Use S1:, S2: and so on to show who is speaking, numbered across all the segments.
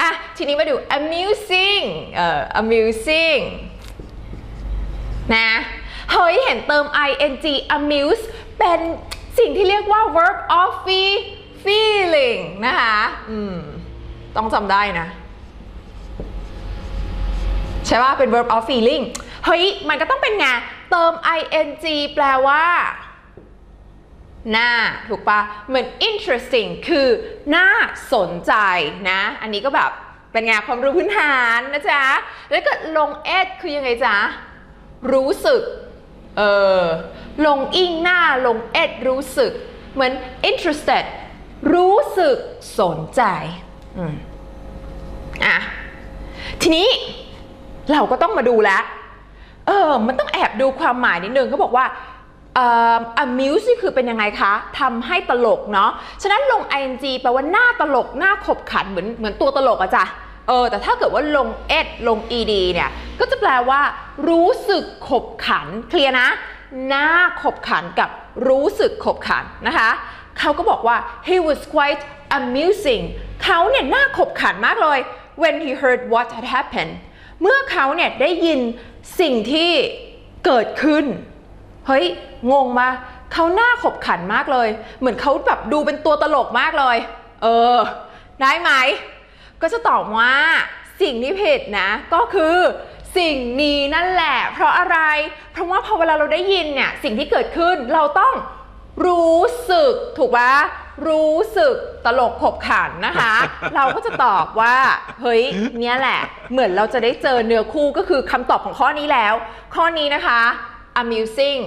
S1: อะทีนี้มาดู amusing เอ่อ amusing นะเฮ้ยเห็นเติม ing amuse เป็นสิ่งที่เรียกว่า verb of fe- feeling นะคะอืมต้องจำได้นะ ใช่ว่าเป็น verb of feeling เฮ้ย มันก็ต้องเป็นไง เติม ing แปลว่า น่าถูกปะเหมือน interesting คือน่าสนใจนะ อันนี้ก็แบบเป็นไงความรู้พื้นฐานนะจ๊ะ แล้วก็ลง s คือยังไงจ๊ะ รู้สึก เออ ลงอิงหน้าลง s รู้สึก เหมือน interested รู้สึกสนใจ อืม อะ ทีนี้เราก็ต้องมาดูแล้ว เออ มันต้องแอบดูความหมายนิดนึงเขาบอกว่า อ amuse นี่คือเป็นยังไงคะทำให้ตลกเนาะ ฉะนั้นลง ing แปลว่าหน้าตลกหน้าขบขันเหมือนเหมือนตัวตลกอะจ้ะเออแต่ถ้าเกิดว่าลง ed ลง ed เนี่ยก็จะแปลว่า รู้สึกขบขันเคลียร์นะ หน้าขบขันกับรู้สึกขบขันนะคะเขาก็บอกว่า he was quite amusing เขาเนี่ยหน้าขบขันมากเลย when he heard what had happened เมื่อเขาเนี่ยได้ยินสิ่งที่เกิดขึ้น เฮ้ย งงมาเขาหน้าขบขันมากเลย เหมือนเขาแบบดูเป็นตัวตลกมากเลย เออ ได้ไหม ก็จะตอบว่าสิ่งที่ผิดนะ ก็คือสิ่งนี้นั่นแหละ เพราะอะไร เพราะว่าพอเวลาเราได้ยินเนี่ย สิ่งที่เกิดขึ้นเราต้องรู้สึกถูกปะรู้สึกตลกขบขันนะคะ เราก็จะตอบว่า เฮ้ยเนี่ยแหละ เหมือนเราจะได้เจอเนื้อคู่ก็คือคำตอบของข้อนี้แล้ว ข้อนี้นะคะ amusing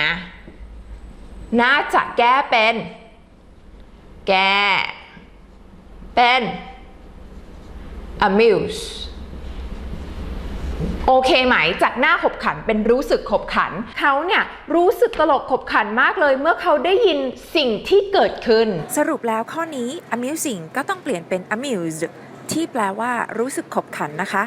S1: นะน่าจะแก้เป็น แก้เป็น amuse โอเคไหมจากหน้าขบขันเป็นรู้สึกขบขัน เขาเนี่ยรู้สึกตลกขบขันมากเลย เมื่อเขาได้ยินสิ่งที่เกิดขึ้น
S2: สรุปแล้วข้อนี้ amusing ก็ต้องเปลี่ยนเป็น amused ที่แปลว่ารู้สึกขบขันนะคะ